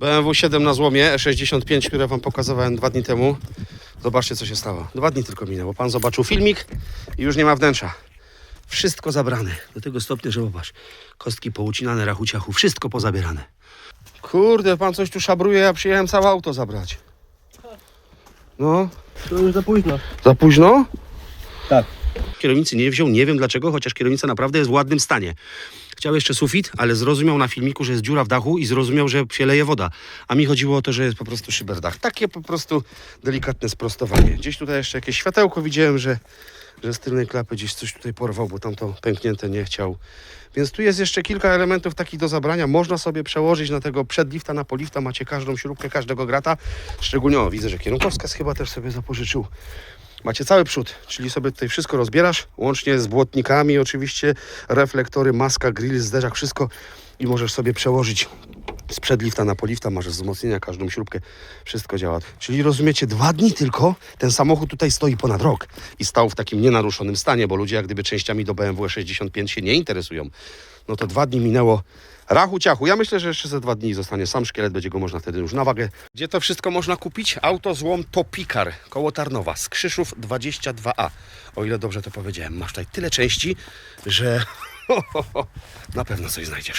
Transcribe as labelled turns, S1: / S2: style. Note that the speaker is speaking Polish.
S1: BMW 7 na złomie, E65, które Wam pokazywałem dwa dni temu. Zobaczcie, co się stało. Dwa dni tylko minęło. Pan zobaczył filmik i już nie ma wnętrza. Wszystko zabrane. Do tego stopnia, że zobacz, kostki poucinane, rachuciachu, wszystko pozabierane. Kurde, pan coś tu szabruje, ja przyjechałem całe auto zabrać. No,
S2: To już za późno.
S1: za późno?
S2: Tak.
S1: Kierownicy nie wziął, nie wiem dlaczego, chociaż kierownica naprawdę jest w ładnym stanie. Chciał jeszcze sufit, ale zrozumiał na filmiku, że jest dziura w dachu i zrozumiał, że się leje woda. A mi chodziło o to, że jest po prostu szyberdach. Takie po prostu delikatne sprostowanie. Gdzieś tutaj jeszcze jakieś światełko widziałem, że, że z tylnej klapy gdzieś coś tutaj porwał, bo tamto pęknięte nie chciał. Więc tu jest jeszcze kilka elementów takich do zabrania. Można sobie przełożyć na tego przedlifta, na polifta. Macie każdą śrubkę, każdego grata. Szczególnie, o, widzę, że kierunkowskaz chyba też sobie zapożyczył. Macie cały przód, czyli sobie tutaj wszystko rozbierasz, łącznie z błotnikami oczywiście, reflektory, maska, grill, zderzak, wszystko i możesz sobie przełożyć z przedlifta na polifta, masz wzmocnienia, każdą śrubkę, wszystko działa. Czyli rozumiecie, dwa dni tylko ten samochód tutaj stoi ponad rok i stał w takim nienaruszonym stanie, bo ludzie jak gdyby częściami do BMW 65 się nie interesują. No to dwa dni minęło rachu ciachu. Ja myślę, że jeszcze za dwa dni zostanie sam szkielet, będzie go można wtedy już na wagę. Gdzie to wszystko można kupić? Auto złom Topikar, koło Tarnowa, z Krzyszów 22A. O ile dobrze to powiedziałem, masz tutaj tyle części, że na pewno coś znajdziesz.